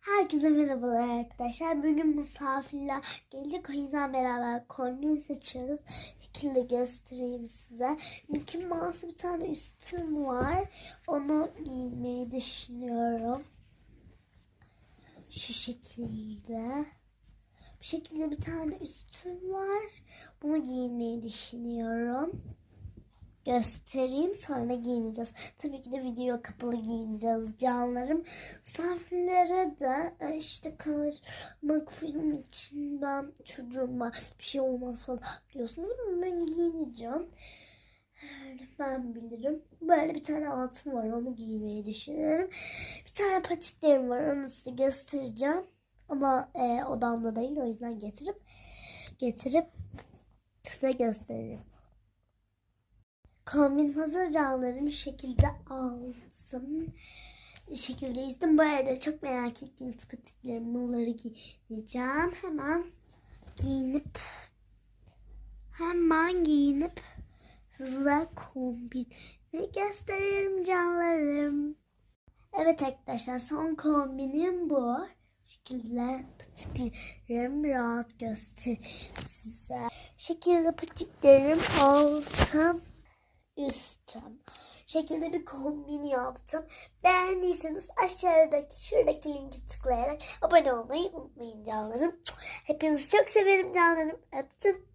Herkese merhabalar arkadaşlar. Bugün misafirler gelecek. O yüzden beraber kombin seçiyoruz. Şekilde göstereyim size. Mickey Mouse bir tane üstüm var. Onu giymeyi düşünüyorum. Şu şekilde. Bu şekilde bir tane üstüm var. Bunu giymeyi düşünüyorum göstereyim sonra giyineceğiz. Tabii ki de video kapalı giyineceğiz canlarım. Misafirlere de e, işte kalmak film için ben çocuğuma bir şey olmaz falan diyorsunuz ama ben giyineceğim. Ben bilirim. Böyle bir tane altım var onu giymeyi düşünüyorum. Bir tane patiklerim var onu size göstereceğim. Ama e, odamda değil o yüzden getirip getirip size göstereyim. Kombin hazır canlarım şekilde aldım. Şekilde izledim. Bu arada çok merak ettiğiniz patiklerimi bunları giyeceğim. Hemen giyinip hemen giyinip size kombin gösteririm canlarım. Evet arkadaşlar son kombinim bu. Bu şekilde patiklerim rahat göstereyim size. Bu şekilde patiklerim altım üstüm. Şekilde bir kombin yaptım. Beğendiyseniz aşağıdaki şuradaki linki tıklayarak abone olmayı unutmayın canlarım. Hepinizi çok severim canlarım. Öptüm.